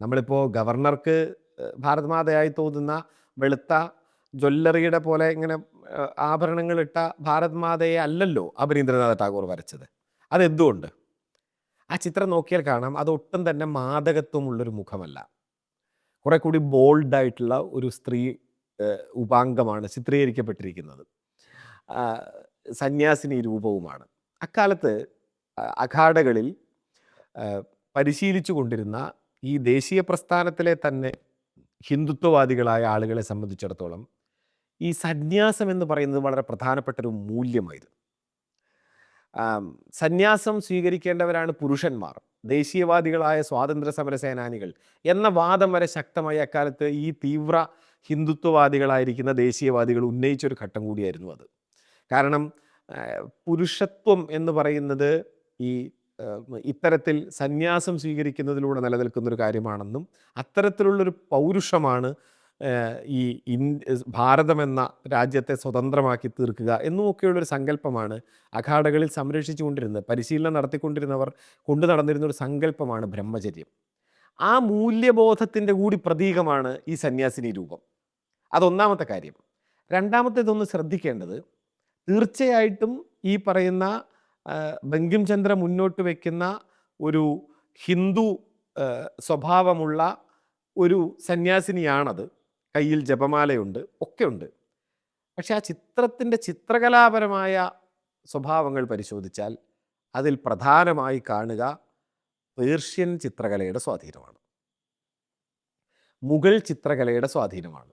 നമ്മളിപ്പോൾ ഗവർണർക്ക് ഭാരതമാതയായി തോന്നുന്ന വെളുത്ത ജ്വല്ലറിയുടെ പോലെ ഇങ്ങനെ ആഭരണങ്ങളിട്ട ഭാരതമാതയെ അല്ലല്ലോ അപരീന്ദ്രനാഥ ടാഗോർ വരച്ചത്. അതെന്തുകൊണ്ട്? ആ ചിത്രം നോക്കിയാൽ കാണാം അത് ഒട്ടും തന്നെ മാതകത്വമുള്ളൊരു മുഖമല്ല. കുറെ കൂടി ബോൾഡായിട്ടുള്ള ഒരു സ്ത്രീ ഉപാംഗമാണ് ചിത്രീകരിക്കപ്പെട്ടിരിക്കുന്നത്. സന്യാസിനി രൂപവുമാണ്. അക്കാലത്ത് അഖാഡകളിൽ പരിശീലിച്ചു കൊണ്ടിരുന്ന ഈ ദേശീയ പ്രസ്ഥാനത്തിലെ തന്നെ ഹിന്ദുത്വവാദികളായ ആളുകളെ സംബന്ധിച്ചിടത്തോളം ഈ സന്യാസം എന്ന് പറയുന്നത് വളരെ പ്രധാനപ്പെട്ട ഒരു മൂല്യമായിരുന്നു. സന്യാസം സ്വീകരിക്കേണ്ടവരാണ് പുരുഷന്മാർ. ദേശീയവാദികളായ സ്വാതന്ത്ര്യ സമര സേനാനികൾ എന്ന വാദം വരെ ശക്തമായി അക്കാലത്ത് ഈ തീവ്ര ഹിന്ദുത്വവാദികളായിരിക്കുന്ന ദേശീയവാദികൾ ഉന്നയിച്ചൊരു ഘട്ടം കൂടിയായിരുന്നു അത്. കാരണം പുരുഷത്വം എന്ന് പറയുന്നത് ഈ ഇത്തരത്തിൽ സന്യാസം സ്വീകരിക്കുന്നതിലൂടെ നിലനിൽക്കുന്ന ഒരു കാര്യമാണെന്നും അത്തരത്തിലുള്ളൊരു പൗരുഷമാണ് ഈ ഇൻ ഭാരതം എന്ന രാജ്യത്തെ സ്വതന്ത്രമാക്കി തീർക്കുക എന്നുമൊക്കെയുള്ളൊരു സങ്കല്പമാണ് അഖാഡകളിൽ സംരക്ഷിച്ചു കൊണ്ടിരുന്നത് പരിശീലനം നടത്തിക്കൊണ്ടിരുന്നവർ കൊണ്ടു നടന്നിരുന്ന ഒരു സങ്കല്പമാണ് ബ്രഹ്മചര്യം. ആ മൂല്യബോധത്തിന്റെ കൂടി പ്രതീകമാണ് ഈ സന്യാസിനി രൂപം. അതൊന്നാമത്തെ കാര്യം. രണ്ടാമത്തേതൊന്ന് ശ്രദ്ധിക്കേണ്ടത് തീർച്ചയായിട്ടും ഈ പറയുന്ന ബങ്കിംചന്ദ്ര മുന്നോട്ട് വയ്ക്കുന്ന ഒരു ഹിന്ദു സ്വഭാവമുള്ള ഒരു സന്യാസിനിയാണത്. കയ്യിൽ ജപമാലയുണ്ട് ഒക്കെയുണ്ട്. പക്ഷെ ആ ചിത്രത്തിന്റെ ചിത്രകലാപരമായ സ്വഭാവങ്ങൾ പരിശോധിച്ചാൽ അതിൽ പ്രധാനമായി കാണുക പേർഷ്യൻ ചിത്രകലയുടെ സ്വാധീനമാണ്. മുഗൾ ചിത്രകലയുടെ സ്വാധീനമാണ്.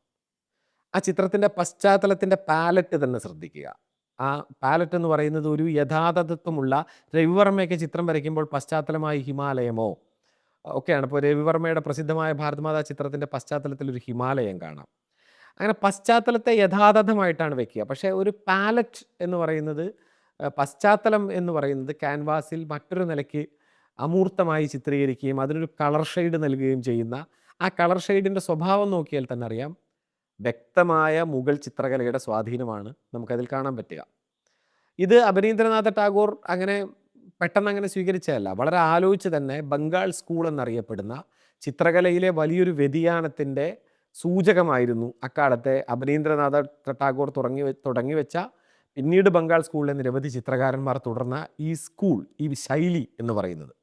ആ ചിത്രത്തിന്റെ പശ്ചാത്തലത്തിന്റെ പാലറ്റ് തന്നെ ശ്രദ്ധിക്കുക. ആ പാലറ്റ് എന്ന് പറയുന്നത് ഒരു യഥാതത്വമുള്ള രവിവർമ്മയൊക്കെ ചിത്രം വരയ്ക്കുമ്പോൾ പശ്ചാത്തലമായി ഹിമാലയമോ ഒക്കെയാണ്. ഇപ്പോൾ രവിവർമ്മയുടെ പ്രസിദ്ധമായ ഭാരതമാതാ ചിത്രത്തിന്റെ പശ്ചാത്തലത്തിൽ ഒരു ഹിമാലയം കാണാം. അങ്ങനെ പശ്ചാത്തലത്തെ യഥാതഥമായിട്ടാണ് വെക്കുക. പക്ഷേ ഒരു പാലറ്റ് എന്ന് പറയുന്നത് പശ്ചാത്തലം എന്ന് പറയുന്നത് ക്യാൻവാസിൽ മറ്റൊരു നിലയ്ക്ക് അമൂർത്തമായി ചിത്രീകരിക്കുകയും അതിനൊരു കളർ ഷെയ്ഡ് നൽകുകയും ചെയ്യുന്ന ആ കളർ ഷെയ്ഡിന്റെ സ്വഭാവം നോക്കിയാൽ തന്നെ അറിയാം. വ്യക്തമായ മുഗൾ ചിത്രകലയുടെ സ്വാധീനമാണ് നമുക്കതിൽ കാണാൻ പറ്റുക. ഇത് അപരീന്ദ്രനാഥ ടാഗോർ അങ്ങനെ പെട്ടെന്ന് അങ്ങനെ സ്വീകരിച്ചതല്ല. വളരെ ആലോചിച്ച് തന്നെ ബംഗാൾ സ്കൂൾ എന്നറിയപ്പെടുന്ന ചിത്രകലയിലെ വലിയൊരു വ്യതിയാനത്തിന്റെ സൂചകമായിരുന്നു അക്കാലത്തെ അപരീന്ദ്രനാഥ ടാഗോർ തുടങ്ങി തുടങ്ങി വെച്ച പിന്നീട് ബംഗാൾ സ്കൂളിലെ നിരവധി ചിത്രകാരന്മാർ തുടർന്ന ഈ സ്കൂൾ ഈ ശൈലി എന്ന് പറയുന്നത്.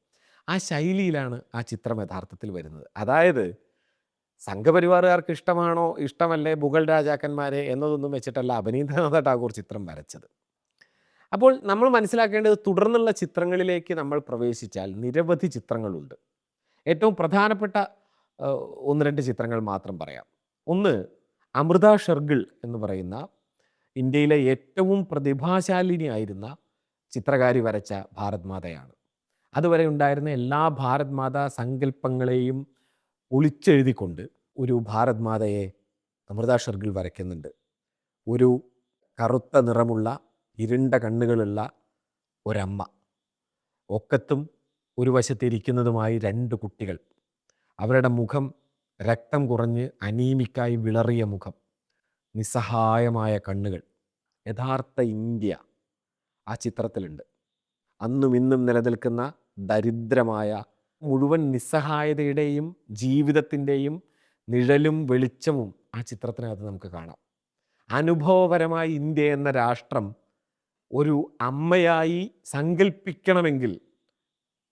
ആ ശൈലിയിലാണ് ആ ചിത്രം യഥാർത്ഥത്തിൽ വരുന്നത്. അതായത് സംഘപരിവാറുകാർക്ക് ഇഷ്ടമാണോ ഇഷ്ടമല്ലേ മുഗൾ രാജാക്കന്മാരെ എന്നതൊന്നും വെച്ചിട്ടല്ല അപനീന്ദ്രനാഥ ടാഗോർ ചിത്രം വരച്ചത്. അപ്പോൾ നമ്മൾ മനസ്സിലാക്കേണ്ടത് തുടർന്നുള്ള ചിത്രങ്ങളിലേക്ക് നമ്മൾ പ്രവേശിച്ചാൽ നിരവധി ചിത്രങ്ങളുണ്ട്. ഏറ്റവും പ്രധാനപ്പെട്ട ഒന്ന് രണ്ട് ചിത്രങ്ങൾ മാത്രം പറയാം. ഒന്ന് അമൃത ഷെർഗിൾ എന്ന് പറയുന്ന ഇന്ത്യയിലെ ഏറ്റവും പ്രതിഭാശാലിനിയായിരുന്ന ചിത്രകാരി വരച്ച ഭാരത് മാതയാണ്. അതുവരെ ഉണ്ടായിരുന്ന എല്ലാ ഭാരത് മാതാ സങ്കല്പങ്ങളെയും ഒളിച്ചെഴുതിക്കൊണ്ട് ഒരു ഭാരത് മാതയെ അമൃത ഷെർഗിൾ വരയ്ക്കുന്നുണ്ട്. ഒരു കറുത്ത നിറമുള്ള ഇരുണ്ട കണ്ണുകളുള്ള ഒരമ്മ. ഒക്കത്തും ഒരു വശത്തിരിക്കുന്നതുമായി രണ്ട് കുട്ടികൾ. അവരുടെ മുഖം രക്തം കുറഞ്ഞ് അനീമിക്കായി വിളറിയ മുഖം. നിസ്സഹായമായ കണ്ണുകൾ. യഥാർത്ഥ ഇന്ത്യ ആ ചിത്രത്തിലുണ്ട്. അന്നും ഇന്നും നിലനിൽക്കുന്ന ദരിദ്രമായ മുഴുവൻ നിസ്സഹായതയുടെയും ജീവിതത്തിന്റെയും നിഴലും വെളിച്ചവും ആ ചിത്രത്തിനകത്ത് നമുക്ക് കാണാം. അനുഭവപരമായി ഇന്ത്യ എന്ന രാഷ്ട്രം ഒരു അമ്മയായി സങ്കല്പിക്കണമെങ്കിൽ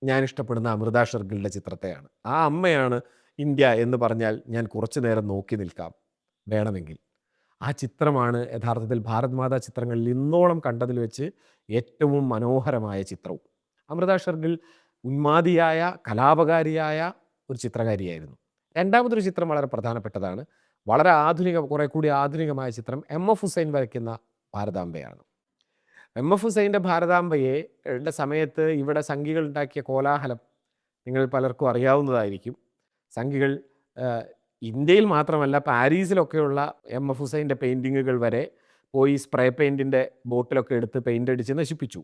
ഞാൻ ഇഷ്ടപ്പെടുന്ന അമൃത ഷർഗിളിന്റെ ചിത്രത്തെയാണ്. ആ അമ്മയാണ് ഇന്ത്യ എന്ന് പറഞ്ഞാൽ ഞാൻ കുറച്ചു നേരം നോക്കി നിൽക്കാം. വേണമെങ്കിൽ. ആ ചിത്രമാണ് യഥാർത്ഥത്തിൽ ഭാരത് മാതാ ചിത്രങ്ങളിൽ ഇന്നോളം കണ്ടതിൽ വെച്ച് ഏറ്റവും മനോഹരമായ ചിത്രവും. അമൃത ഷർഗിൽ ഉന്മാദിയായ കലാപകാരിയായ ഒരു ചിത്രകാരിയായിരുന്നു. രണ്ടാമതൊരു ചിത്രം വളരെ പ്രധാനപ്പെട്ടതാണ്. വളരെ ആധുനിക കുറെ കൂടി ആധുനികമായ ചിത്രം എം എഫ് ഹുസൈൻ വരയ്ക്കുന്ന ഭാരതാംബയാണ്. എം എഫ് ഹുസൈന്റെ ഭാരതാംബയെ സമയത്ത് ഇവിടെ സംഘികൾ ഉണ്ടാക്കിയ കോലാഹലം നിങ്ങൾ പലർക്കും അറിയാവുന്നതായിരിക്കും. സംഘികൾ ഇന്ത്യയിൽ മാത്രമല്ല പാരീസിലൊക്കെയുള്ള എം എഫ് ഹുസൈന്റെ പെയിന്റിങ്ങുകൾ വരെ പോയി സ്പ്രേ പെയിന്റിന്റെ ബോട്ടിലൊക്കെ എടുത്ത് പെയിന്റ് അടിച്ച് നശിപ്പിച്ചു.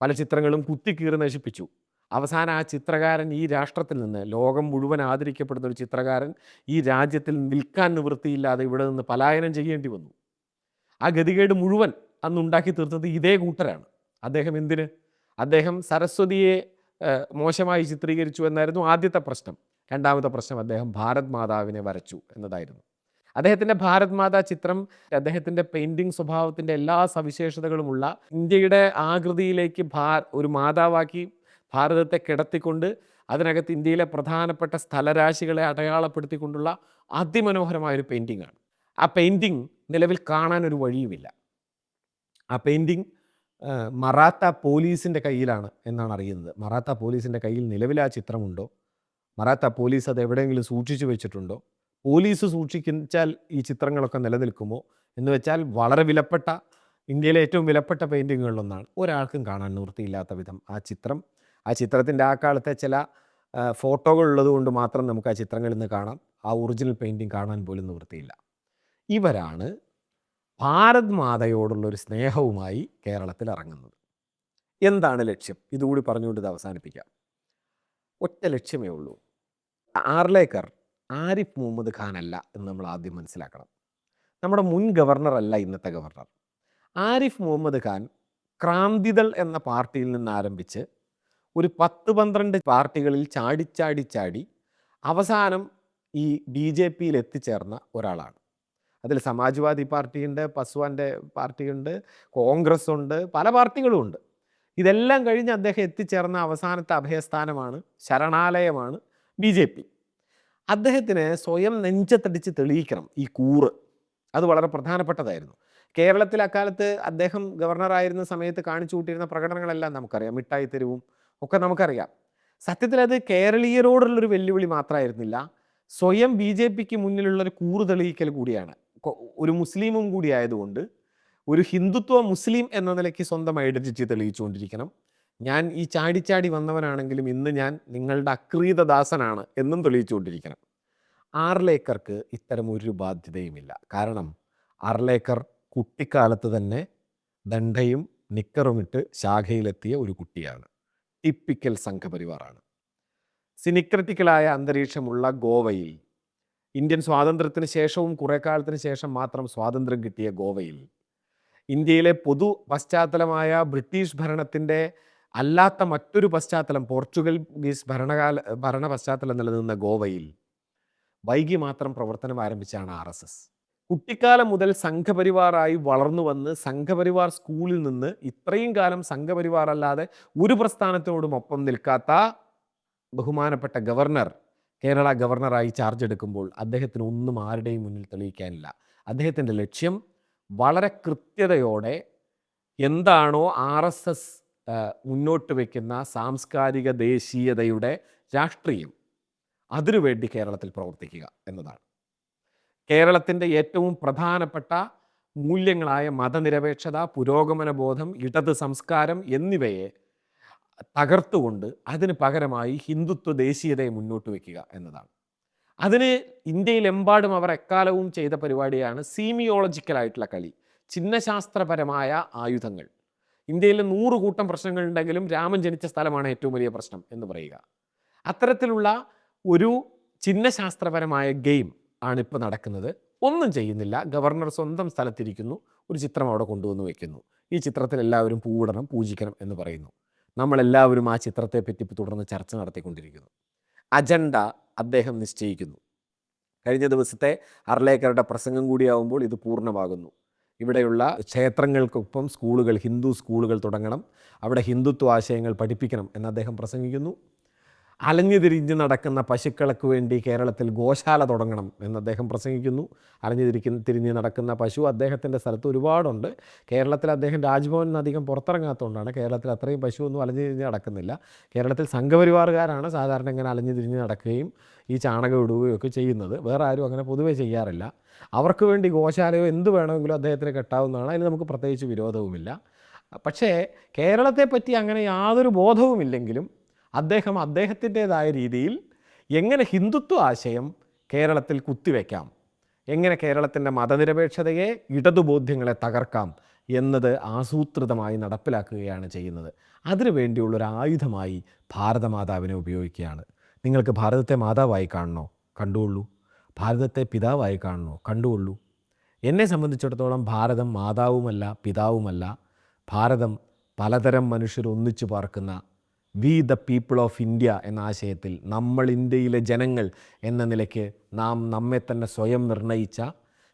പല ചിത്രങ്ങളും കുത്തിക്കീറി നശിപ്പിച്ചു. അവസാനം ആ ചിത്രകാരൻ ഈ രാഷ്ട്രത്തിൽ നിന്ന് ലോകം മുഴുവൻ ആദരിക്കപ്പെടുന്ന ഒരു ചിത്രകാരൻ ഈ രാജ്യത്തിൽ നിൽക്കാൻ നിവൃത്തിയില്ലാതെ ഇവിടെ നിന്ന് പലായനം ചെയ്യേണ്ടി വന്നു. ആ ഗതികേട് മുഴുവൻ അന്ന് ഉണ്ടാക്കി തീർത്തത് ഇതേ കൂട്ടരാണ്. അദ്ദേഹം എന്തിന്? അദ്ദേഹം സരസ്വതിയെ മോശമായി ചിത്രീകരിച്ചു എന്നായിരുന്നു ആദ്യത്തെ പ്രശ്നം. രണ്ടാമത്തെ പ്രശ്നം അദ്ദേഹം ഭാരത് മാതാവിനെ വരച്ചു എന്നതായിരുന്നു. അദ്ദേഹത്തിന്റെ ഭാരത് മാതാ ചിത്രം അദ്ദേഹത്തിന്റെ പെയിന്റിങ് സ്വഭാവത്തിന്റെ എല്ലാ സവിശേഷതകളുമുള്ള ഇന്ത്യയുടെ ആകൃതിയിലേക്ക് ഭാ ഒരു മാതാവാക്കി ഭാരതത്തെ കിടത്തിക്കൊണ്ട് അതിനകത്ത് ഇന്ത്യയിലെ പ്രധാനപ്പെട്ട സ്ഥലരാശികളെ അടയാളപ്പെടുത്തിക്കൊണ്ടുള്ള അതിമനോഹരമായ ഒരു പെയിന്റിംഗ് ആണ് ആ പെയിന്റിംഗ് നിലവിൽ കാണാൻ ഒരു വഴിയുമില്ല. ആ പെയിന്റിങ് മറാത്ത പോലീസിന്റെ കയ്യിലാണ് എന്നാണ് അറിയുന്നത്. മറാത്ത പോലീസിന്റെ കയ്യിൽ നിലവിൽ ആ ചിത്രമുണ്ടോ? മറാത്ത പോലീസ് അത് എവിടെയെങ്കിലും സൂക്ഷിച്ചു വെച്ചിട്ടുണ്ടോ? പോലീസ് സൂക്ഷിച്ചാൽ ഈ ചിത്രങ്ങളൊക്കെ നിലനിൽക്കുമോ? എന്ന് വെച്ചാൽ വളരെ വിലപ്പെട്ട ഇന്ത്യയിലെ ഏറ്റവും വിലപ്പെട്ട പെയിന്റിങ്ങുകളിലൊന്നാണ് ഒരാൾക്കും കാണാൻ നിവൃത്തിയില്ലാത്ത വിധം ആ ചിത്രം. ആ ചിത്രത്തിന്റെ ആ കാലത്തെ ചില ഫോട്ടോകൾ ഉള്ളത് കൊണ്ട് മാത്രം നമുക്ക് ആ ചിത്രങ്ങളിൽ നിന്ന് കാണാം. ആ ഒറിജിനൽ പെയിന്റിങ് കാണാൻ പോലും നിവൃത്തിയില്ല. ഇവരാണ് ഭാരത് മാതയോടുള്ളൊരു സ്നേഹവുമായി കേരളത്തിൽ ഇറങ്ങുന്നത്. എന്താണ് ലക്ഷ്യം? ഇതുകൂടി പറഞ്ഞുകൊണ്ട് ഇത് അവസാനിപ്പിക്കാം. ഒറ്റ ലക്ഷ്യമേ ഉള്ളൂ. ആർലേക്കർ ആരിഫ് മുഹമ്മദ് ഖാൻ അല്ല എന്ന് നമ്മൾ ആദ്യം മനസ്സിലാക്കണം. നമ്മുടെ മുൻ ഗവർണർ അല്ല ഇന്നത്തെ ഗവർണർ. ആരിഫ് മുഹമ്മദ് ഖാൻ ക്രാന്തിദൾ എന്ന പാർട്ടിയിൽ നിന്ന് ആരംഭിച്ച് ഒരു പത്ത് പന്ത്രണ്ട് പാർട്ടികളിൽ ചാടിച്ചാടി ചാടി അവസാനം ഈ ബി ജെ പിയിൽ എത്തിച്ചേർന്ന ഒരാളാണ്. അതിൽ സമാജ്വാദി പാർട്ടിയുണ്ട് പസ്വാന്റെ പാർട്ടിയുണ്ട് കോൺഗ്രസ് ഉണ്ട് പല പാർട്ടികളും ഉണ്ട് ഇതെല്ലാം കഴിഞ്ഞ് അദ്ദേഹം എത്തിച്ചേർന്ന അവസാനത്തെ അഭയസ്ഥാനമാണ് ശരണാലയമാണ് ബി ജെ പി. അദ്ദേഹത്തിന് സ്വയം നെഞ്ചത്തടിച്ച് തെളിയിക്കണം ഈ കൂറ്. അത് വളരെ പ്രധാനപ്പെട്ടതായിരുന്നു. കേരളത്തിൽ അക്കാലത്ത് അദ്ദേഹം ഗവർണറായിരുന്ന സമയത്ത് കാണിച്ചു കൂട്ടിയിരുന്ന പ്രകടനങ്ങളെല്ലാം നമുക്കറിയാം. മിഠായി തെരുവും ഒക്കെ നമുക്കറിയാം. സത്യത്തിൽ അത് കേരളീയരോടുള്ളൊരു വെല്ലുവിളി മാത്രമായിരുന്നില്ല സ്വയം ബി ജെ പിക്ക് മുന്നിലുള്ളൊരു കൂറ് തെളിയിക്കൽ കൂടിയാണ്. ഒരു മുസ്ലിമും കൂടി ആയതുകൊണ്ട് ഒരു ഹിന്ദുത്വ മുസ്ലിം എന്ന നിലയ്ക്ക് സ്വന്തം ഐഡന്റിറ്റി തെളിയിച്ചുകൊണ്ടിരിക്കണം. ഞാൻ ഈ ചാടിച്ചാടി വന്നവനാണെങ്കിലും ഇന്ന് ഞാൻ നിങ്ങളുടെ അക്രീതദാസനാണ് എന്നും തെളിയിച്ചുകൊണ്ടിരിക്കണം. ആർലേക്കർക്ക് ഇത്തരം ഒരു ബാധ്യതയുമില്ല. കാരണം ആർലേക്കർ കുട്ടിക്കാലത്ത് തന്നെ ദണ്ഡയും നിക്കറുമിട്ട് ശാഖയിലെത്തിയ ഒരു കുട്ടിയാണ്. ടിപ്പിക്കൽ സംഘപരിവാറാണ്. സിനിക്രറ്റിക്കലായ അന്തരീക്ഷമുള്ള ഗോവയിൽ ഇന്ത്യൻ സ്വാതന്ത്ര്യത്തിന് ശേഷവും കുറേ കാലത്തിന് ശേഷം മാത്രം സ്വാതന്ത്ര്യം കിട്ടിയ ഗോവയിൽ. ഇന്ത്യയിലെ പൊതു പശ്ചാത്തലമായ ബ്രിട്ടീഷ് ഭരണത്തിന്റെ അല്ലാത്ത മറ്റൊരു പശ്ചാത്തലം പോർച്ചുഗീസ് ഭരണകാല ഭരണ പശ്ചാത്തലം നിലനിന്ന ഗോവയിൽ വൈകി മാത്രം പ്രവർത്തനം ആരംഭിച്ചാണ് ആർ എസ് എസ്. കുട്ടിക്കാലം മുതൽ സംഘപരിവാറായി വളർന്നു വന്ന് സംഘപരിവാർ സ്കൂളിൽ നിന്ന് ഇത്രയും കാലം സംഘപരിവാർ അല്ലാതെ ഒരു പ്രസ്ഥാനത്തോടും ഒപ്പം നിൽക്കാത്ത ബഹുമാനപ്പെട്ട ഗവർണർ കേരള ഗവർണറായി ചാർജ് എടുക്കുമ്പോൾ അദ്ദേഹത്തിന് ഒന്നും ആരുടെയും മുന്നിൽ തെളിയിക്കാനില്ല. അദ്ദേഹത്തിന്റെ ലക്ഷ്യം വളരെ കൃത്യതയോടെ എന്താണോ ആർ എസ് എസ് മുന്നോട്ട് വയ്ക്കുന്ന സാംസ്കാരിക ദേശീയതയുടെ രാഷ്ട്രീയം അതിനുവേണ്ടി കേരളത്തിൽ പ്രവർത്തിക്കുക എന്നതാണ്. കേരളത്തിന്റെ ഏറ്റവും പ്രധാനപ്പെട്ട മൂല്യങ്ങളായ മതനിരപേക്ഷത പുരോഗമന ബോധം ഇടത് സംസ്കാരം എന്നിവയെ തകർത്തുകൊണ്ട് അതിന് പകരമായി ഹിന്ദുത്വ ദേശീയതയെ മുന്നോട്ട് വയ്ക്കുക എന്നതാണ്. അതിന് ഇന്ത്യയിലെമ്പാടും അവർ എക്കാലവും ചെയ്ത പരിപാടിയാണ് സീമിയോളജിക്കലായിട്ടുള്ള കളി ചിഹ്നശാസ്ത്രപരമായ ആയുധങ്ങൾ. ഇന്ത്യയിൽ നൂറ് കൂട്ടം പ്രശ്നങ്ങളുണ്ടെങ്കിലും രാമൻ ജനിച്ച സ്ഥലമാണ് ഏറ്റവും വലിയ പ്രശ്നം എന്ന് പറയുക. അത്തരത്തിലുള്ള ഒരു ചിഹ്നശാസ്ത്രപരമായ ഗെയിം ആണ് ഇപ്പോൾ നടക്കുന്നത്. ഒന്നും ചെയ്യുന്നില്ല. ഗവർണർ സ്വന്തം സ്ഥലത്തിരിക്കുന്നു. ഒരു ചിത്രം അവിടെ കൊണ്ടുവന്ന് വയ്ക്കുന്നു ഈ ചിത്രത്തിൽ എല്ലാവരും പൂവിടണം പൂജിക്കണം എന്ന് പറയുന്നു. നമ്മളെല്ലാവരും ആ ചിത്രത്തെപ്പറ്റി തുടർന്ന് ചർച്ച നടത്തിക്കൊണ്ടിരിക്കുന്നു. അജണ്ട അദ്ദേഹം നിശ്ചയിക്കുന്നു. കഴിഞ്ഞ ദിവസത്തെ അർലേക്കറുടെ പ്രസംഗം കൂടിയാവുമ്പോൾ ഇത് പൂർണമാകുന്നു. ഇവിടെയുള്ള ക്ഷേത്രങ്ങൾക്കൊപ്പം സ്കൂളുകൾ ഹിന്ദു സ്കൂളുകൾ തുടങ്ങണം. അവിടെ ഹിന്ദുത്വ ആശയങ്ങൾ പഠിപ്പിക്കണം എന്ന് അദ്ദേഹം പ്രസംഗിക്കുന്നു. അലഞ്ഞു തിരിഞ്ഞ് നടക്കുന്ന പശുക്കൾക്ക് വേണ്ടി കേരളത്തിൽ ഗോശാല തുടങ്ങണം എന്ന് അദ്ദേഹം പ്രസംഗിക്കുന്നു. അലഞ്ഞു തിരിക്കുന്ന തിരിഞ്ഞ് നടക്കുന്ന പശു അദ്ദേഹത്തിന്റെ സ്ഥലത്ത് ഒരുപാടുണ്ട്. കേരളത്തിൽ അദ്ദേഹം രാജ്ഭവനിൽ നിന്ന് അധികം പുറത്തിറങ്ങാത്തതുകൊണ്ടാണ് കേരളത്തിൽ അത്രയും പശുവൊന്നും അലഞ്ഞു തിരിഞ്ഞ് നടക്കുന്നില്ല. കേരളത്തിൽ സംഘപരിവാറുകാരാണ് സാധാരണ ഇങ്ങനെ അലഞ്ഞു തിരിഞ്ഞ് നടക്കുകയും ഈ ചാണകം ഇടുകയും ഒക്കെ ചെയ്യുന്നത്. വേറെ ആരും അങ്ങനെ പൊതുവേ ചെയ്യാറില്ല. അവർക്ക് വേണ്ടി ഗോശാലയോ എന്ത് വേണമെങ്കിലും അദ്ദേഹത്തിന് കെട്ടാവുന്നതാണ്. അതിന് നമുക്ക് പ്രത്യേകിച്ച് വിരോധവുമില്ല. പക്ഷേ കേരളത്തെപ്പറ്റി അങ്ങനെ യാതൊരു ബോധവുമില്ലെങ്കിലും അദ്ദേഹം അദ്ദേഹത്തിന്റെതായ രീതിയിൽ എങ്ങനെ ഹിന്ദുത്വ ആശയം കേരളത്തിൽ കുത്തിവെക്കാം? എങ്ങനെ കേരളത്തിന്റെ മതനിരപേക്ഷതയെ ഇടതുബോധ്യങ്ങളെ തകർക്കാം എന്നത് ആസൂത്രിതമായി നടപ്പിലാക്കുകയാണ് ചെയ്യുന്നത്. അതിനു വേണ്ടിയുള്ളൊരു ആയുധമായി ഭാരതമാതാവിനെ ഉപയോഗിക്കുകയാണ്. നിങ്ങൾക്ക് ഭാരതത്തെ മാതാവായി കാണണോ? കണ്ടുകൊള്ളൂ. ഭാരതത്തെ പിതാവായി കാണണോ? കണ്ടുകൊള്ളൂ. എന്നെ സംബന്ധിച്ചിടത്തോളം ഭാരതം മാതാവുമല്ല പിതാവുമല്ല. ഭാരതം പലതരം മനുഷ്യർ ഒന്നിച്ചു പാർക്കുന്ന we the people of India എന്ന ആശയത്തിൽ നമ്മൾ ഇന്ത്യയിലെ ജനങ്ങൾ എന്ന നിലയ്ക്ക് നാം നമ്മെ തന്നെ സ്വയം നിർണയിച്ച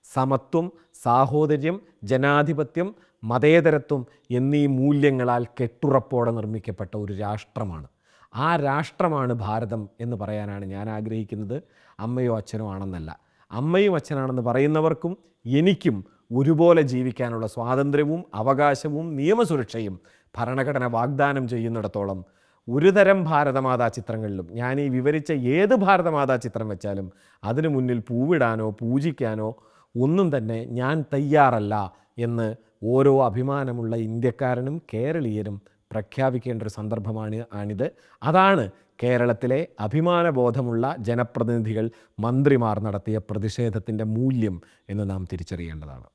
സമത്വം സാഹോദര്യം ജനാധിപത്യം മതേതരത്വം എന്നീ മൂല്യങ്ങളാൽ കെട്ടുറപ്പോടെ നിർമ്മിക്കപ്പെട്ട ഒരു രാഷ്ട്രമാണ്. ആ രാഷ്ട്രമാണ് ഭാരതം എന്ന് പറയാനാണ് ഞാൻ ആഗ്രഹിക്കുന്നത്. അമ്മയോ അച്ഛനോ ആണെന്നല്ല. അമ്മയും അച്ഛനാണെന്ന് പറയുന്നവർക്കും എനിക്കും ഒരുപോലെ ജീവിക്കാനുള്ള സ്വാതന്ത്ര്യവും അവകാശവും നിയമസുരക്ഷയും ഭരണഘടന വാഗ്ദാനം ചെയ്യുന്നിടത്തോളം ഒരു തരം ഭാരതമാതാ ചിത്രങ്ങളിലും ഞാൻ ഈ വിവരിച്ച ഏത് ഭാരതമാതാ ചിത്രം വെച്ചാലും അതിനു മുന്നിൽ പൂവിടാനോ പൂജിക്കാനോ ഒന്നും തന്നെ ഞാൻ തയ്യാറല്ല എന്ന് ഓരോ അഭിമാനമുള്ള ഇന്ത്യക്കാരനും കേരളീയരും പ്രഖ്യാപിക്കേണ്ട ഒരു സന്ദർഭമാണ് ആണിത്. അതാണ് കേരളത്തിലെ അഭിമാനബോധമുള്ള ജനപ്രതിനിധികൾ മന്ത്രിമാർ നടത്തിയ പ്രതിഷേധത്തിന്റെ മൂല്യം എന്ന് നാം തിരിച്ചറിയേണ്ടതാണ്.